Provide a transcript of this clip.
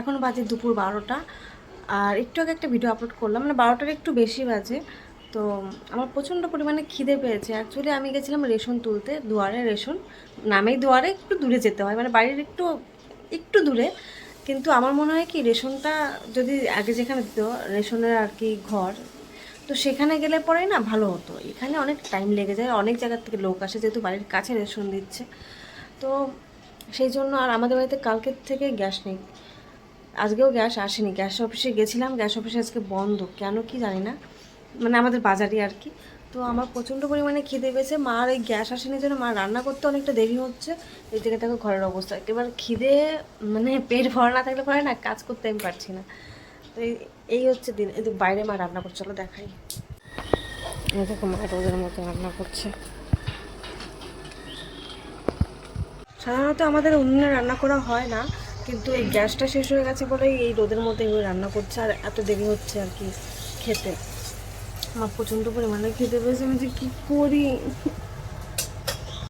এখন বাজে দুপুর বারোটা। আর একটু আগে একটা ভিডিও আপলোড করলাম মানে বারোটার একটু বেশি বাজে। তো আমার প্রচণ্ড পরিমাণে খিদে পেয়েছে। অ্যাকচুয়ালি আমি গেছিলাম রেশন তুলতে, দুয়ারে রেশন। নামেই দুয়ারে একটু দূরে যেতে হয় মানে বাড়ির একটু একটু দূরে। কিন্তু আমার মনে হয় কি, রেশনটা যদি আগে যেখানে দিত, রেশনের আর কি ঘর, তো সেখানে গেলে পরে না ভালো হতো। এখানে অনেক টাইম লেগে যায়, অনেক জায়গার থেকে লোক আসে, যেহেতু বাড়ির কাছে রেশন দিচ্ছে। তো সেই জন্য আর আমাদের বাড়িতে কালকের থেকে গ্যাস নেই। আজকেও গ্যাস আসেনি। গ্যাস অফিসে গেছিলাম, গ্যাস অফিসে আজকে বন্ধ। কেন কি জানি না। মানে আমাদের বাজারে আর কি। তো আমার প্রচণ্ড পরিমাণে খিদে পেয়েছে। মা আর এই গ্যাস আসেনি জন্য মা রান্না করতে অনেকটা দেরি হচ্ছে। এই থেকে দেখো ঘরের অবস্থা। এবার খিদে মানে পেট ভরা না থাকলে পরে না কাজ করতে আমি পারছি না। তো এই- হচ্ছে দিন। এই বাইরে মা রান্না করছে। চলো দেখাই। দেখো মা রোদের মতো রান্না করছে। সাধারণত আমাদের উনুনে রান্না করা হয় না। কিন্তু এই গ্যাসটা শেষ হয়ে গেছে বলেই এই রোদের মধ্যে এগুলো রান্না করছে আর এত দেরি হচ্ছে আর কি খেতে। আমার প্রচণ্ড পরিমাণে খেতে পেয়েছে। আমি যে কী করি?